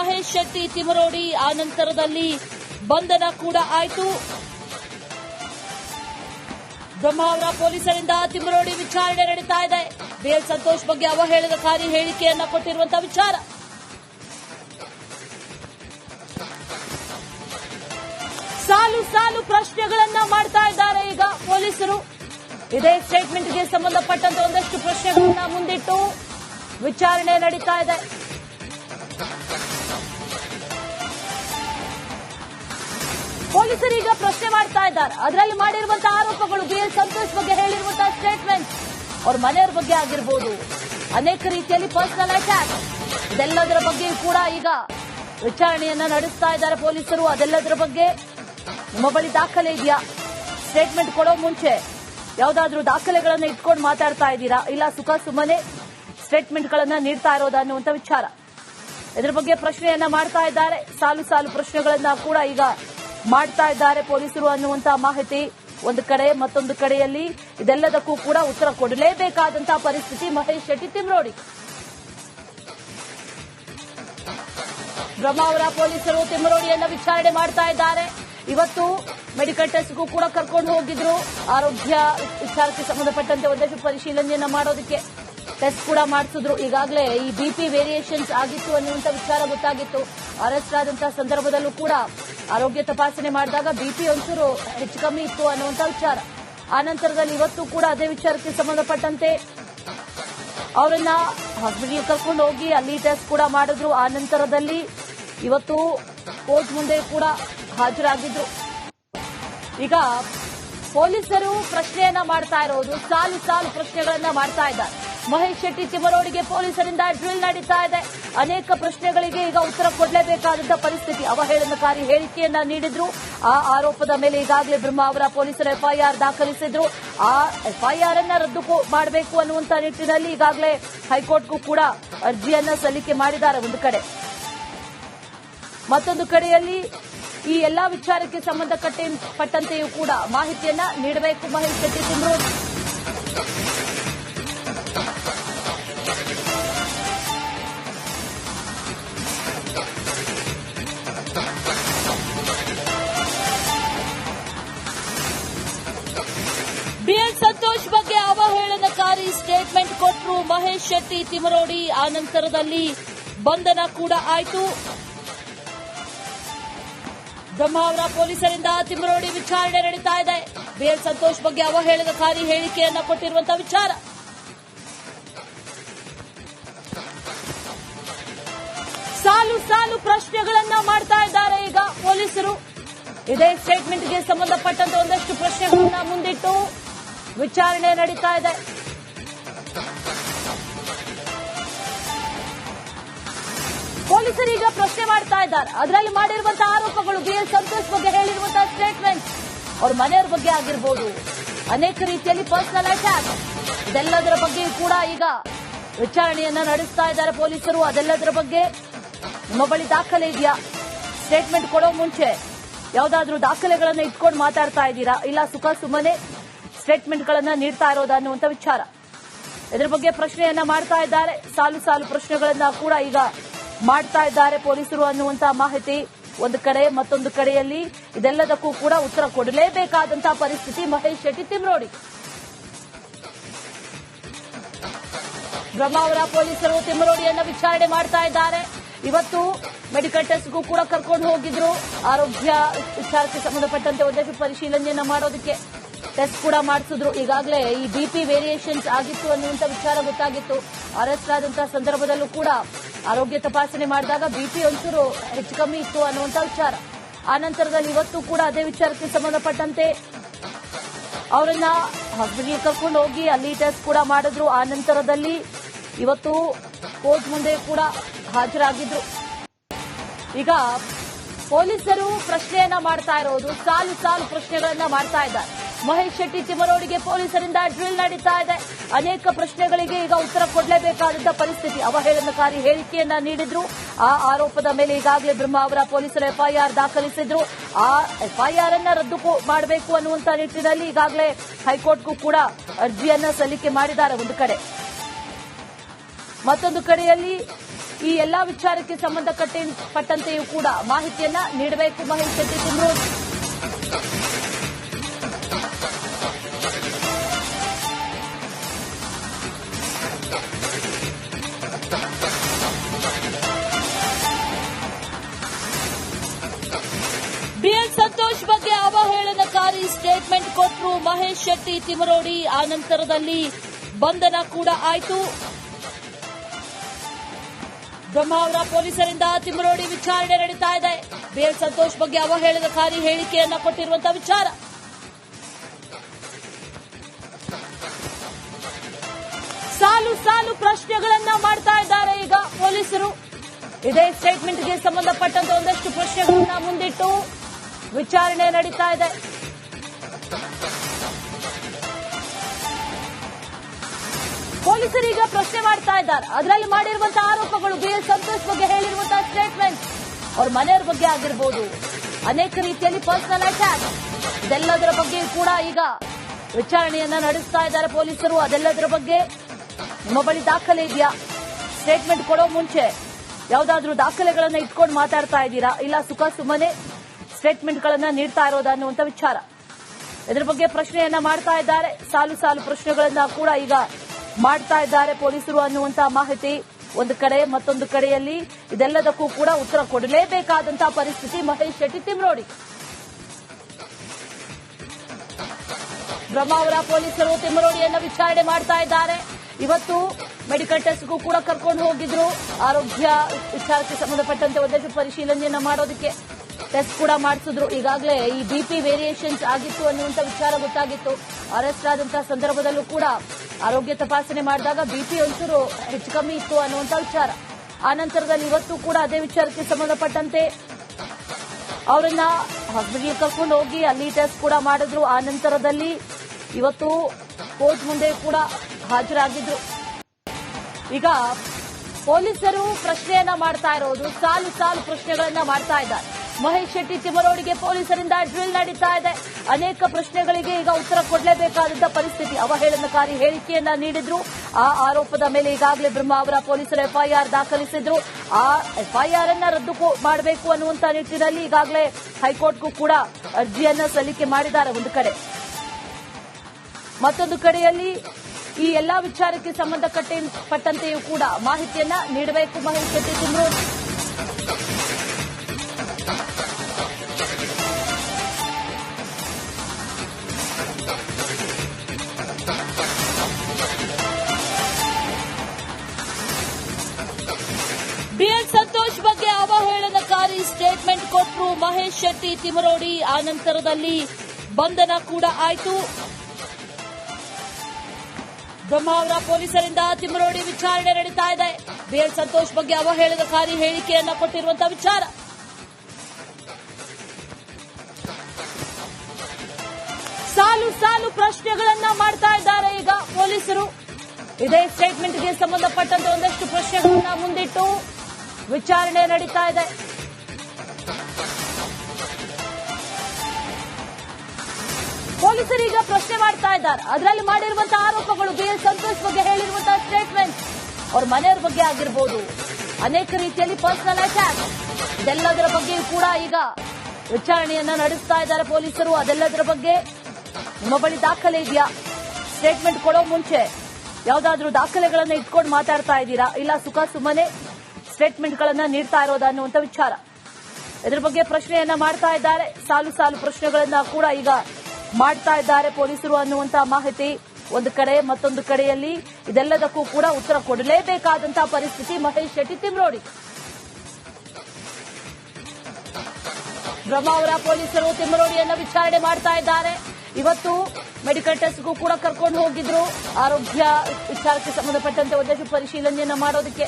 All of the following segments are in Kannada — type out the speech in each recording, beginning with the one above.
ಮಹೇಶ್ ಶೆಟ್ಟಿ ತಿಮರೋಡಿ, ಆ ನಂತರದಲ್ಲಿ ಬಂಧನ ಕೂಡ ಆಯಿತು. ಬ್ರಹ್ಮಾವರ ಪೊಲೀಸರಿಂದ ತಿಮರೋಡಿ ವಿಚಾರಣೆ ನಡೀತಾ ಇದೆ. ಬಿಎಲ್ ಸಂತೋಷ್ ಬಗ್ಗೆ ಅವಹೇಳನಕಾರಿ ಹೇಳಿಕೆಯನ್ನ ಕೊಟ್ಟಿರುವಂತಹ ವಿಚಾರ. ಸಾಲು ಸಾಲು ಪ್ರಶ್ನೆಗಳನ್ನ ಮಾಡ್ತಾ ಇದ್ದಾರೆ ಈಗ ಪೊಲೀಸರು. ಇದೇ ಸ್ಟೇಟ್ಮೆಂಟ್ಗೆ ಸಂಬಂಧಪಟ್ಟಂತೆ ಒಂದಷ್ಟು ಪ್ರಶ್ನೆಗಳನ್ನ ಮುಂದಿಟ್ಟು ವಿಚಾರಣೆ ನಡೀತಾ ಇದೆ. ಪೊಲೀಸರು ಈಗ ಪ್ರಶ್ನೆ ಮಾಡ್ತಾ ಇದ್ದಾರೆ. ಅದರಲ್ಲಿ ಮಾಡಿರುವಂತಹ ಆರೋಪಗಳು ಬಿ ಎಲ್ ಸಂತೋಷ್ ಬಗ್ಗೆ ಹೇಳಿರುವಂತಹ ಸ್ಟೇಟ್ಮೆಂಟ್ ಅವ್ರ ಮನೆಯವ್ರ ಬಗ್ಗೆ ಆಗಿರ್ಬೋದು. ಅನೇಕ ರೀತಿಯಲ್ಲಿ ಪರ್ಸನಲ್ ಅಟ್ಯಾಕ್ ಇದೆಲ್ಲದರ ಬಗ್ಗೆ ಕೂಡ ಈಗ ವಿಚಾರಣೆಯನ್ನ ನಡೆಸ್ತಾ ಇದ್ದಾರೆ ಪೊಲೀಸರು. ಅದೆಲ್ಲದರ ಬಗ್ಗೆ ನಿಮ್ಮ ಬಳಿ ದಾಖಲೆ ಇದೆಯಾ? ಸ್ಟೇಟ್ಮೆಂಟ್ ಕೊಡೋ ಮುಂಚೆ ಯಾವ್ದಾದ್ರು ದಾಖಲೆಗಳನ್ನ ಇಟ್ಕೊಂಡು ಮಾತಾಡ್ತಾ ಇದ್ದೀರಾ? ಇಲ್ಲ ಸುಖ ಸುಮ್ಮನೆ ಸ್ಟೇಟ್ಮೆಂಟ್ಗಳನ್ನ ನೀಡ್ತಾ ಇರೋದ ಅನ್ನುವಂತ ವಿಚಾರ. ಇದರ ಬಗ್ಗೆ ಪ್ರಶ್ನೆಯನ್ನ ಮಾಡ್ತಾ ಇದ್ದಾರೆ. ಸಾಲು ಸಾಲು ಪ್ರಶ್ನೆಗಳನ್ನ ಕೂಡ ಈಗ ಮಾಡ್ತಾ ಇದ್ದಾರೆ ಪೊಲೀಸರು ಅನ್ನುವಂತ ಮಾಹಿತಿ ಒಂದು ಕಡೆ ಮತ್ತೊಂದು ಕಡೆಯಲ್ಲಿ ಇದೆಲ್ಲದಕ್ಕೂ ಕೂಡ ಉತ್ತರ ಕೊಡಲೇಬೇಕಾದಂತಹ ಪರಿಸ್ಥಿತಿ ಮಹೇಶ್ ಶೆಟ್ಟಿ ತಿಮ್ರೋಡಿ. ಬ್ರಹ್ಮಾವರ ಪೊಲೀಸರು ತಿಮ್ಮರೋಡಿಯನ್ನ ವಿಚಾರಣೆ ಮಾಡ್ತಾ ಇದ್ದಾರೆ. ಇವತ್ತು ಮೆಡಿಕಲ್ ಟೆಸ್ಟ್ಗೂ ಕೂಡ ಕರ್ಕೊಂಡು ಹೋಗಿದ್ರು. ಆರೋಗ್ಯ ವಿಚಾರಕ್ಕೆ ಸಂಬಂಧಪಟ್ಟಂತೆ ಒಂದಷ್ಟು ಪರಿಶೀಲನೆಯನ್ನ ಮಾಡೋದಕ್ಕೆ ಟೆಸ್ಟ್ ಕೂಡ ಮಾಡಿಸಿದ್ರು. ಈಗಾಗಲೇ ಈ ಬಿಪಿ ವೇರಿಯೇಷನ್ಸ್ ಆಗಿತ್ತು ಅನ್ನುವಂತ ವಿಚಾರ ಗೊತ್ತಾಗಿತ್ತು. ಅರೆಸ್ಟ್ ಆದಂತಹ ಸಂದರ್ಭದಲ್ಲೂ ಕೂಡ ಆರೋಗ್ಯ ತಪಾಸಣೆ ಮಾಡಿದಾಗ ಬಿಪಿ ಒಂಚೂರು ಹೆಚ್ಚು ಕಮ್ಮಿ ಇತ್ತು ಅನ್ನುವಂತ ವಿಚಾರ. ಆ ನಂತರದಲ್ಲಿ ಇವತ್ತು ಕೂಡ ಅದೇ ವಿಚಾರಕ್ಕೆ ಸಂಬಂಧಪಟ್ಟಂತೆ ಅವರನ್ನ ಹಾಸ್ಪಿಟಲ್ ಕರ್ಕೊಂಡು ಹೋಗಿ ಅಲ್ಲಿ ಟೆಸ್ಟ್ ಕೂಡ ಮಾಡಿದ್ರು. ಆ ನಂತರದಲ್ಲಿ ಇವತ್ತು ಕೋರ್ಟ್ ಮುಂದೆ ಕೂಡ ಹಾಜರಾಗಿದ್ರು. ಈಗ ಪೊಲೀಸರು ಪ್ರಶ್ನೆಯನ್ನ ಮಾಡ್ತಾ ಇರೋದು, ಸಾಲು ಸಾಲು ಪ್ರಶ್ನೆಗಳನ್ನ ಮಾಡ್ತಾ ಇದ್ದಾರೆ. ಮಹೇಶ್ ಶೆಟ್ಟಿ ತಿಮರೋಡಿಗೆ ಪೊಲೀಸರಿಂದ ಡ್ರಿಲ್ ನಡೀತಾ ಇದೆ. ಅನೇಕ ಪ್ರಶ್ನೆಗಳಿಗೆ ಈಗ ಉತ್ತರ ಕೊಡಲೇಬೇಕಾದಂತಹ ಪರಿಸ್ಥಿತಿ. ಅವಹೇಳನಕಾರಿ ಹೇಳಿಕೆಯನ್ನ ನೀಡಿದ್ರು. ಆ ಆರೋಪದ ಮೇಲೆ ಈಗಾಗಲೇ ಬ್ರಹ್ಮಾವರ ಪೊಲೀಸರು ಎಫ್ಐಆರ್ ದಾಖಲಿಸಿದ್ರು. ಆ ಎಫ್ಐಆರ್ ಅನ್ನ ರದ್ದು ಮಾಡಬೇಕು ಅನ್ನುವಂತ ನಿಟ್ಟಿನಲ್ಲಿ ಈಗಾಗಲೇ ಹೈಕೋರ್ಟ್ಗೂ ಕೂಡ ಅರ್ಜಿಯನ್ನ ಸಲ್ಲಿಕೆ ಮಾಡಿದ್ದಾರೆ ಒಂದು ಕಡೆ. ಮತ್ತೊಂದು ಕಡೆಯಲ್ಲಿ ಈ ಎಲ್ಲಾ ವಿಚಾರಕ್ಕೆ ಸಂಬಂಧಪಟ್ಟಂತೆಯೂ ಕೂಡ ಮಾಹಿತಿಯನ್ನ ನೀಡಬೇಕು ಮಹೇಶ್ ಶೆಟ್ಟಿ ತಿಮ್ರೋಡಿ ಶೆಟ್ಟಿ ತಿಮರೋಡಿ ಆ ನಂತರದಲ್ಲಿ ಬಂಧನ ಕೂಡ ಆಯಿತು. ಬ್ರಹ್ಮಾವರ ಪೊಲೀಸರಿಂದ ತಿಮರೋಡಿ ವಿಚಾರಣೆ ನಡೀತಾ ಇದೆ. ಬಿಎಲ್ ಸಂತೋಷ್ ಬಗ್ಗೆ ಅವಹೇಳನಕಾರಿ ಹೇಳಿಕೆಯನ್ನ ಕೊಟ್ಟಿರುವಂತಹ ವಿಚಾರ. ಸಾಲು ಸಾಲು ಪ್ರಶ್ನೆಗಳನ್ನ ಮಾಡ್ತಾ ಇದ್ದಾರೆ ಈಗ ಪೊಲೀಸರು. ಇದೇ ಸ್ಟೇಟ್ಮೆಂಟ್ಗೆ ಸಂಬಂಧಪಟ್ಟಂತೆ ಒಂದಷ್ಟು ಪ್ರಶ್ನೆಗಳನ್ನ ಮುಂದಿಟ್ಟು ವಿಚಾರಣೆ ನಡೀತಾ ಇದೆ. ಪೊಲೀಸರು ಈಗ ಪ್ರಶ್ನೆ ಮಾಡ್ತಾ ಇದ್ದಾರೆ. ಅದರಲ್ಲಿ ಮಾಡಿರುವಂತಹ ಆರೋಪಗಳು ಬಿಎಲ್ ಸಂತೋಷ್ ಬಗ್ಗೆ ಹೇಳಿರುವಂತಹ ಸ್ಟೇಟ್ಮೆಂಟ್ ಅವ್ರ ಮನೆಯವ್ರ ಬಗ್ಗೆ ಆಗಿರ್ಬೋದು, ಅನೇಕ ರೀತಿಯಲ್ಲಿ ಪರ್ಸನಲ್ ಅಟ್ಯಾಕ್ ಇದೆಲ್ಲದರ ಬಗ್ಗೆ ಕೂಡ ಈಗ ವಿಚಾರಣೆಯನ್ನ ನಡೆಸ್ತಾ ಇದ್ದಾರೆ ಪೊಲೀಸರು. ಅದೆಲ್ಲದರ ಬಗ್ಗೆ ನಿಮ್ಮ ಬಳಿ ದಾಖಲೆ ಇದೆಯಾ? ಸ್ಟೇಟ್ಮೆಂಟ್ ಕೊಡೋ ಮುಂಚೆ ಯಾವ್ದಾದ್ರೂ ದಾಖಲೆಗಳನ್ನ ಇಟ್ಕೊಂಡು ಮಾತಾಡ್ತಾ ಇದ್ದೀರಾ? ಇಲ್ಲ ಸುಖ ಸುಮ್ಮನೆ ಸ್ಟೇಟ್ಮೆಂಟ್ಗಳನ್ನ ನೀಡ್ತಾ ಇರೋದ ಅನ್ನುವಂತ ವಿಚಾರ. ಇದರ ಬಗ್ಗೆ ಪ್ರಶ್ನೆಯನ್ನ ಮಾಡ್ತಾ ಇದ್ದಾರೆ. ಸಾಲು ಸಾಲು ಪ್ರಶ್ನೆಗಳನ್ನ ಕೂಡ ಈಗ ಮಾಡ್ತಾ ಇದ್ದಾರೆ ಪೊಲೀಸರು ಅನ್ನುವಂತಹ ಮಾಹಿತಿ ಒಂದು ಕಡೆ, ಮತ್ತೊಂದು ಕಡೆಯಲ್ಲಿ ಇದೆಲ್ಲದಕ್ಕೂ ಕೂಡ ಉತ್ತರ ಕೊಡಲೇಬೇಕಾದಂತಹ ಪರಿಸ್ಥಿತಿ. ಮಹೇಶ್ ಶೆಟ್ಟಿ ತಿಮ್ರೋಡಿ ಬ್ರಹ್ಮಾವರ ಪೊಲೀಸರು ತಿಮ್ರೋಡಿಯನ್ನು ವಿಚಾರಣೆ ಮಾಡ್ತಾ ಇದ್ದಾರೆ. ಇವತ್ತು ಮೆಡಿಕಲ್ ಟೆಸ್ಟ್ಗೂ ಕೂಡ ಕರ್ಕೊಂಡು ಹೋಗಿದ್ರು. ಆರೋಗ್ಯ ವಿಚಾರಕ್ಕೆ ಸಂಬಂಧಪಟ್ಟಂತೆ ಒಂದಷ್ಟು ಪರಿಶೀಲನೆಯನ್ನು ಮಾಡೋದಕ್ಕೆ ಟೆಸ್ಟ್ ಕೂಡ ಮಾಡಿಸಿದ್ರು. ಈಗಾಗಲೇ ಈ ಬಿಪಿ ವೇರಿಯೇಷನ್ಸ್ ಆಗಿತ್ತು ಅನ್ನುವಂತ ವಿಚಾರ ಗೊತ್ತಾಗಿತ್ತು. ಅರೆಸ್ಟ್ ಆದಂತಹ ಸಂದರ್ಭದಲ್ಲೂ ಕೂಡ ಆರೋಗ್ಯ ತಪಾಸಣೆ ಮಾಡಿದಾಗ ಬಿಪಿ ಒಂಚೂರು ಹೆಚ್ಚು ಕಮ್ಮಿ ಇತ್ತು ಅನ್ನುವಂತ ವಿಚಾರ. ಆ ನಂತರದಲ್ಲಿ ಇವತ್ತು ಕೂಡ ಅದೇ ವಿಚಾರಕ್ಕೆ ಸಂಬಂಧಪಟ್ಟಂತೆ ಅವರನ್ನ ಹಾಸ್ಪಿಟಲ್ ಕರ್ಕೊಂಡು ಹೋಗಿ ಅಲ್ಲಿ ಟೆಸ್ಟ್ ಕೂಡ ಮಾಡಿದ್ರು. ಆ ನಂತರದಲ್ಲಿ ಇವತ್ತು ಕೋರ್ಟ್ ಮುಂದೆ ಕೂಡ ಹಾಜರಾಗಿದ್ರು. ಈಗ ಪೊಲೀಸರು ಪ್ರಶ್ನೆಯನ್ನ ಮಾಡ್ತಾ ಇರೋದು, ಸಾಲು ಸಾಲು ಪ್ರಶ್ನೆಗಳನ್ನ ಮಾಡ್ತಾ ಇದ್ದಾರೆ. ಮಹೇಶ್ ಶೆಟ್ಟಿ ತಿಮರೋಡಿಗೆ ಪೊಲೀಸರಿಂದ ಡ್ರಿಲ್ ನಡೀತಾ ಇದೆ. ಅನೇಕ ಪ್ರಶ್ನೆಗಳಿಗೆ ಈಗ ಉತ್ತರ ಕೊಡಲೇಬೇಕಾದಂತಹ ಪರಿಸ್ಥಿತಿ. ಅವಹೇಳನಕಾರಿ ಹೇಳಿಕೆಯನ್ನ ನೀಡಿದ್ರು. ಆ ಆರೋಪದ ಮೇಲೆ ಈಗಾಗಲೇ ಬ್ರಹ್ಮಾವರ ಪೊಲೀಸರು ಎಫ್ಐಆರ್ ದಾಖಲಿಸಿದ್ರು. ಆ ಎಫ್ಐಆರ್ ಅನ್ನ ರದ್ದು ಮಾಡಬೇಕು ಅನ್ನುವಂತ ನಿಟ್ಟಿನಲ್ಲಿ ಈಗಾಗಲೇ ಹೈಕೋರ್ಟ್ಗೂ ಕೂಡ ಅರ್ಜಿಯನ್ನ ಸಲ್ಲಿಕೆ ಮಾಡಿದ್ದಾರೆ ಒಂದು ಕಡೆ. ಮತ್ತೊಂದು ಕಡೆಯಲ್ಲಿ ಈ ಎಲ್ಲಾ ವಿಚಾರಕ್ಕೆ ಸಂಬಂಧಪಟ್ಟಂತೆಯೂ ಕೂಡ ಮಾಹಿತಿಯನ್ನ ನೀಡಬೇಕು ಮಹೇಶ್ ಶೆಟ್ಟಿ ತಿಮ್ರೋಡಿ ಸ್ಟೇಟ್ಮೆಂಟ್ ಮಹೇಶ್ ಶೆಟ್ಟಿ ತಿಮರೋಡಿ, ಆ ನಂತರದಲ್ಲಿ ಬಂಧನ ಕೂಡ ಆಯಿತು. ಬ್ರಹ್ಮಾವರ ಪೊಲೀಸರಿಂದ ತಿಮರೋಡಿ ವಿಚಾರಣೆ ನಡೀತಾ ಇದೆ. ಬಿಎಲ್ ಸಂತೋಷ್ ಬಗ್ಗೆ ಅವಹೇಳನಕಾರಿ ಹೇಳಿಕೆಯನ್ನ ಕೊಟ್ಟಿರುವಂತಹ ವಿಚಾರ. ಸಾಲು ಸಾಲು ಪ್ರಶ್ನೆಗಳನ್ನ ಮಾಡ್ತಾ ಇದ್ದಾರೆ ಈಗ ಪೊಲೀಸರು. ಇದೇ ಸ್ಟೇಟ್ಮೆಂಟ್ಗೆ ಸಂಬಂಧಪಟ್ಟಂತೆ ಒಂದಷ್ಟು ಪ್ರಶ್ನೆಗಳನ್ನ ಮುಂದಿಟ್ಟು ವಿಚಾರಣೆ ನಡೀತಾ ಇದೆ. ಪೊಲೀಸರೀಗ ಪ್ರಶ್ನೆ ಮಾಡ್ತಾ ಇದ್ದಾರೆ. ಅದರಲ್ಲಿ ಮಾಡಿರುವಂತಹ ಆರೋಪಗಳು ಬಿ ಎಸ್ ಸಂತೋಷ್ ಬಗ್ಗೆ ಹೇಳಿರುವಂತಹ ಸ್ಟೇಟ್ಮೆಂಟ್ ಅವ್ರ ಮನೆಯವ್ರ ಬಗ್ಗೆ ಆಗಿರ್ಬೋದು. ಅನೇಕ ರೀತಿಯಲ್ಲಿ ಪರ್ಸನಲ್ ಅಟ್ಯಾಕ್ ಇದೆಲ್ಲದರ ಬಗ್ಗೆ ಕೂಡ ಈಗ ವಿಚಾರಣೆಯನ್ನ ನಡೆಸ್ತಾ ಇದ್ದಾರೆ ಪೊಲೀಸರು. ಅದೆಲ್ಲದರ ಬಗ್ಗೆ ನಿಮ್ಮ ಬಳಿ ದಾಖಲೆ ಇದೆಯಾ? ಸ್ಟೇಟ್ಮೆಂಟ್ ಕೊಡೋ ಮುಂಚೆ ಯಾವುದಾದ್ರೂ ದಾಖಲೆಗಳನ್ನ ಇಟ್ಕೊಂಡು ಮಾತಾಡ್ತಾ ಇದ್ದೀರಾ? ಇಲ್ಲ ಸುಖ ಸುಮ್ಮನೆ ಸ್ಟೇಟ್ಮೆಂಟ್ಗಳನ್ನ ನೀಡ್ತಾ ಇರೋದಾ ಅನ್ನುವಂತ ವಿಚಾರ. ಇದರ ಬಗ್ಗೆ ಪ್ರಶ್ನೆಯನ್ನ ಮಾಡ್ತಾ ಇದ್ದಾರೆ. ಸಾಲು ಸಾಲು ಪ್ರಶ್ನೆಗಳನ್ನ ಕೂಡ ಈಗ ಮಾಡ್ತಾ ಇದ್ದಾರೆ ಪೊಲೀಸರು ಅನ್ನುವಂತಹ ಮಾಹಿತಿ ಒಂದು ಕಡೆ, ಮತ್ತೊಂದು ಕಡೆಯಲ್ಲಿ ಇದೆಲ್ಲದಕ್ಕೂ ಕೂಡ ಉತ್ತರ ಕೊಡಲೇಬೇಕಾದಂತಹ ಪರಿಸ್ಥಿತಿ. ಮಹೇಶ್ ಶೆಟ್ಟಿ, ತಿಮ್ರೋಡಿ. ಬ್ರಹ್ಮಾವರ ಪೊಲೀಸರು ತಿಮ್ಮರೋಡಿಯನ್ನ ವಿಚಾರಣೆ ಮಾಡ್ತಾ ಇದ್ದಾರೆ. ಇವತ್ತು ಮೆಡಿಕಲ್ ಟೆಸ್ಟ್ಗೂ ಕೂಡ ಕರ್ಕೊಂಡು ಹೋಗಿದ್ರು. ಆರೋಗ್ಯ ವಿಚಾರಕ್ಕೆ ಸಂಬಂಧಪಟ್ಟಂತೆ ಒಂದಷ್ಟು ಪರಿಶೀಲನೆಯನ್ನ ಮಾಡೋದಕ್ಕೆ. ಟೆಸ್ಟ್ ಕೂಡ ಮಾಡಿಸಿದ್ರು. ಈಗಾಗಲೇ ಈ ಬಿಪಿ ವೇರಿಯೇಷನ್ಸ್ ಆಗಿತ್ತು ಅನ್ನುವಂಥ ವಿಚಾರ ಗೊತ್ತಾಗಿತ್ತು. ಅರೆಸ್ಟ್ ಆದಂತಹ ಸಂದರ್ಭದಲ್ಲೂ ಕೂಡ ಆರೋಗ್ಯ ತಪಾಸಣೆ ಮಾಡಿದಾಗ ಬಿಪಿ ಒಂಚೂರು ಹೆಚ್ಚು ಕಮ್ಮಿ ಇತ್ತು ಅನ್ನುವಂಥ ವಿಚಾರ. ಆ ನಂತರದಲ್ಲಿ ಇವತ್ತು ಕೂಡ ಅದೇ ವಿಚಾರಕ್ಕೆ ಸಂಬಂಧಪಟ್ಟಂತೆ ಅವರನ್ನ ಹಾಸ್ಪಿಟಲ್ ಕರ್ಕೊಂಡು ಹೋಗಿ ಅಲ್ಲಿ ಟೆಸ್ಟ್ ಕೂಡ ಮಾಡಿದ್ರು. ಆ ನಂತರದಲ್ಲಿ ಇವತ್ತು ಕೋರ್ಟ್ ಮುಂದೆ ಕೂಡ ಹಾಜರಾಗಿದ್ರು. ಈಗ ಪೊಲೀಸರು ಪ್ರಶ್ನೆಯನ್ನ ಮಾಡ್ತಾ ಇರೋದು, ಸಾಲು ಸಾಲು ಪ್ರಶ್ನೆಗಳನ್ನ ಮಾಡ್ತಾ ಇದ್ದಾರೆ. ಮಹೇಶ್ ಶೆಟ್ಟಿ ತಿಮರೋಡಿಗೆ ಪೊಲೀಸರಿಂದ ಡ್ರಿಲ್ ನಡೀತಾ ಇದೆ. ಅನೇಕ ಪ್ರಶ್ನೆಗಳಿಗೆ ಈಗ ಉತ್ತರ ಕೊಡಲೇಬೇಕಾದಂತಹ ಪರಿಸ್ಥಿತಿ. ಅವಹೇಳನಕಾರಿ ಹೇಳಿಕೆಯನ್ನ ನೀಡಿದ್ರು. ಆ ಆರೋಪದ ಮೇಲೆ ಈಗಾಗಲೇ ಬ್ರಹ್ಮ ಅವರ ಪೊಲೀಸರು ಎಫ್ಐಆರ್ ದಾಖಲಿಸಿದ್ರು. ಆ ಎಫ್ಐಆರ್ ಅನ್ನ ರದ್ದು ಮಾಡಬೇಕು ಅನ್ನುವಂತ ನಿಟ್ಟಿನಲ್ಲಿ ಈಗಾಗಲೇ ಹೈಕೋರ್ಟ್ಗೂ ಕೂಡ ಅರ್ಜಿಯನ್ನ ಸಲ್ಲಿಕೆ ಮಾಡಿದ್ದಾರೆ ಒಂದು ಕಡೆ. ಮತ್ತೊಂದು ಕಡೆಯಲ್ಲಿ ಈ ಎಲ್ಲಾ ವಿಚಾರಕ್ಕೆ ಸಂಬಂಧಪಟ್ಟಂತೆಯೂ ಕೂಡ ಮಾಹಿತಿಯನ್ನ ನೀಡಬೇಕು ಮಹೇಶ್ ಶೆಟ್ಟಿ ತಿಮ್ರೋಡಿ ಕೊಟ್ಟರು ಮಹೇಶ್ ಶೆಟ್ಟಿ ತಿಮರೋಡಿ ಆ ನಂತರದಲ್ಲಿ ಬಂಧನ ಕೂಡ ಆಯಿತು. ಬ್ರಹ್ಮಾವರ ಪೊಲೀಸರಿಂದ ತಿಮರೋಡಿ ವಿಚಾರಣೆ ನಡೀತಾ ಇದೆ. ಬಿಎಲ್ ಸಂತೋಷ್ ಬಗ್ಗೆ ಅವಹೇಳನಕಾರಿ ಹೇಳಿಕೆಯನ್ನ ಕೊಟ್ಟಿರುವಂತಹ ವಿಚಾರ. ಸಾಲು ಸಾಲು ಪ್ರಶ್ನೆಗಳನ್ನ ಮಾಡ್ತಾ ಇದ್ದಾರೆ ಈಗ ಪೊಲೀಸರು. ಇದೇ ಸ್ಟೇಟ್ಮೆಂಟ್ಗೆ ಸಂಬಂಧಪಟ್ಟಂತೆ ಒಂದಷ್ಟು ಪ್ರಶ್ನೆಗಳನ್ನ ಮುಂದಿಟ್ಟು ವಿಚಾರಣೆ ನಡೀತಾ ಇದೆ. ಪೊಲೀಸರೀಗ ಪ್ರಶ್ನೆ ಮಾಡ್ತಾ ಇದ್ದಾರೆ. ಅದರಲ್ಲಿ ಮಾಡಿರುವಂತಹ ಆರೋಪಗಳು ಬಿ ಎಲ್ ಸಂತೋಷ್ ಬಗ್ಗೆ ಹೇಳಿರುವಂತಹ ಸ್ಟೇಟ್ಮೆಂಟ್ ಅವ್ರ ಮನೆಯವ್ರ ಬಗ್ಗೆ ಆಗಿರ್ಬೋದು. ಅನೇಕ ರೀತಿಯಲ್ಲಿ ಪರ್ಸನಲ್ ಅಟ್ಯಾಕ್ ಇದೆಲ್ಲದರ ಬಗ್ಗೆಯೂ ಕೂಡ ಈಗ ವಿಚಾರಣೆಯನ್ನ ನಡೆಸ್ತಾ ಇದ್ದಾರೆ ಪೊಲೀಸರು. ಅದೆಲ್ಲದರ ಬಗ್ಗೆ ನಿಮ್ಮ ಬಳಿ ದಾಖಲೆ ಇದೆಯಾ? ಸ್ಟೇಟ್ಮೆಂಟ್ ಕೊಡೋ ಮುಂಚೆ ಯಾವ್ದಾದ್ರೂ ದಾಖಲೆಗಳನ್ನ ಇಟ್ಕೊಂಡು ಮಾತಾಡ್ತಾ ಇದ್ದೀರಾ? ಇಲ್ಲ ಸುಖ ಸುಮ್ಮನೆ ಸ್ಟೇಟ್ಮೆಂಟ್ಗಳನ್ನ ನೀಡ್ತಾ ಇರೋದ ಅನ್ನುವಂತ ವಿಚಾರ. ಇದರ ಬಗ್ಗೆ ಪ್ರಶ್ನೆಯನ್ನ ಮಾಡ್ತಾ ಇದ್ದಾರೆ. ಸಾಲು ಸಾಲು ಪ್ರಶ್ನೆಗಳನ್ನ ಕೂಡ ಈಗ ಮಾಡ್ತಾ ಇದ್ದಾರೆ ಪೊಲೀಸರು ಅನ್ನುವಂತ ಮಾಹಿತಿ ಒಂದು ಕಡೆ, ಮತ್ತೊಂದು ಕಡೆಯಲ್ಲಿ ಇದೆಲ್ಲದಕ್ಕೂ ಕೂಡ ಉತ್ತರ ಕೊಡಲೇಬೇಕಾದಂತಹ ಪರಿಸ್ಥಿತಿ. ಮಹೇಶ್ ಶೆಟ್ಟಿ, ತಿಮ್ರೋಡಿ. ಬ್ರಹ್ಮಾವರ ಪೊಲೀಸರು ತಿಮ್ಮರೋಡಿಯನ್ನ ವಿಚಾರಣೆ ಮಾಡ್ತಾ ಇದ್ದಾರೆ. ಇವತ್ತು ಮೆಡಿಕಲ್ ಟೆಸ್ಟ್ಗೂ ಕೂಡ ಕರ್ಕೊಂಡು ಹೋಗಿದ್ರು. ಆರೋಗ್ಯ ವಿಚಾರಕ್ಕೆ ಸಂಬಂಧಪಟ್ಟಂತೆ ಒಂದಷ್ಟು ಪರಿಶೀಲನೆಯನ್ನು ಮಾಡೋದಕ್ಕೆ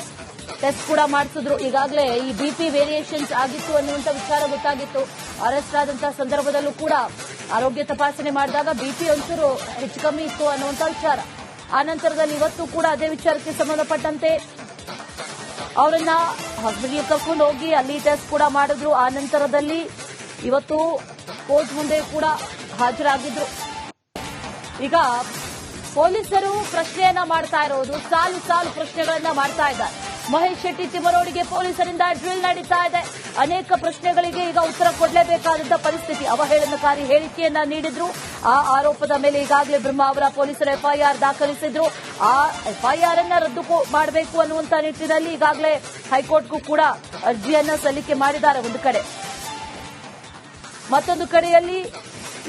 ಟೆಸ್ಟ್ ಕೂಡ ಮಾಡಿಸಿದ್ರು. ಈಗಾಗಲೇ ಈ ಬಿಪಿ ವೇರಿಯೇಷನ್ಸ್ ಆಗಿತ್ತು ಅನ್ನುವಂಥ ವಿಚಾರ ಗೊತ್ತಾಗಿತ್ತು. ಅರೆಸ್ಟ್ ಆದಂತಹ ಸಂದರ್ಭದಲ್ಲೂ ಕೂಡ ಆರೋಗ್ಯ ತಪಾಸಣೆ ಮಾಡಿದಾಗ ಬಿಪಿ ಒಂಚೂರು ಹೆಚ್ಚು ಕಮ್ಮಿ ಇತ್ತು ಅನ್ನುವಂಥ ವಿಚಾರ. ಆ ನಂತರದಲ್ಲಿ ಇವತ್ತು ಕೂಡ ಅದೇ ವಿಚಾರಕ್ಕೆ ಸಂಬಂಧಪಟ್ಟಂತೆ ಅವರನ್ನ ಹಾಸ್ಪಿಟಲ್ ಕರ್ಕೊಂಡು ಹೋಗಿ ಅಲ್ಲಿ ಟೆಸ್ಟ್ ಕೂಡ ಮಾಡಿದ್ರು. ಆ ನಂತರದಲ್ಲಿ ಇವತ್ತು ಕೋರ್ಟ್ ಮುಂದೆ ಕೂಡ ಹಾಜರಾಗಿದ್ರು. ಈಗ ಪೊಲೀಸರು ಪ್ರಶ್ನೆಯನ್ನ ಮಾಡ್ತಾ ಇರೋದು, ಸಾಲು ಸಾಲು ಪ್ರಶ್ನೆಗಳನ್ನ ಮಾಡ್ತಾ ಇದ್ದಾರೆ. ಮಹೇಶ್ ಶೆಟ್ಟಿ ತಿಮರೋಡಿಗೆ ಪೊಲೀಸರಿಂದ ಡ್ರಿಲ್ ನಡೀತಾ ಇದೆ. ಅನೇಕ ಪ್ರಶ್ನೆಗಳಿಗೆ ಈಗ ಉತ್ತರ ಕೊಡಲೇಬೇಕಾದಂತಹ ಪರಿಸ್ಥಿತಿ. ಅವಹೇಳನಕಾರಿ ಹೇಳಿಕೆಯನ್ನ ನೀಡಿದ್ರು. ಆ ಆರೋಪದ ಮೇಲೆ ಈಗಾಗಲೇ ಬ್ರಹ್ಮಾವರ ಪೊಲೀಸರು ಎಫ್ಐಆರ್ ದಾಖಲಿಸಿದ್ರು. ಆ ಎಫ್ಐಆರ್ ಅನ್ನ ರದ್ದು ಮಾಡಬೇಕು ಅನ್ನುವಂತಹ ನಿಟ್ಟಿನಲ್ಲಿ ಈಗಾಗಲೇ ಹೈಕೋರ್ಟ್ಗೂ ಕೂಡ ಅರ್ಜಿಯನ್ನ ಸಲ್ಲಿಕೆ ಮಾಡಿದ್ದಾರೆ ಒಂದು ಕಡೆ. ಮತ್ತೊಂದು ಕಡೆಯಲ್ಲಿ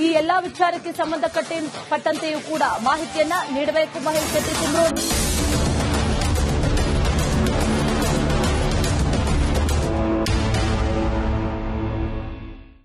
ಈ ಎಲ್ಲಾ ವಿಚಾರಕ್ಕೆ ಸಂಬಂಧಪಟ್ಟಂತೆಯೂ ಕೂಡ ಮಾಹಿತಿಯನ್ನ ನೀಡಬೇಕು ಮಹೇಶ್ ಶೆಟ್ಟಿ ತಿಮ್ಮರೋಡಿ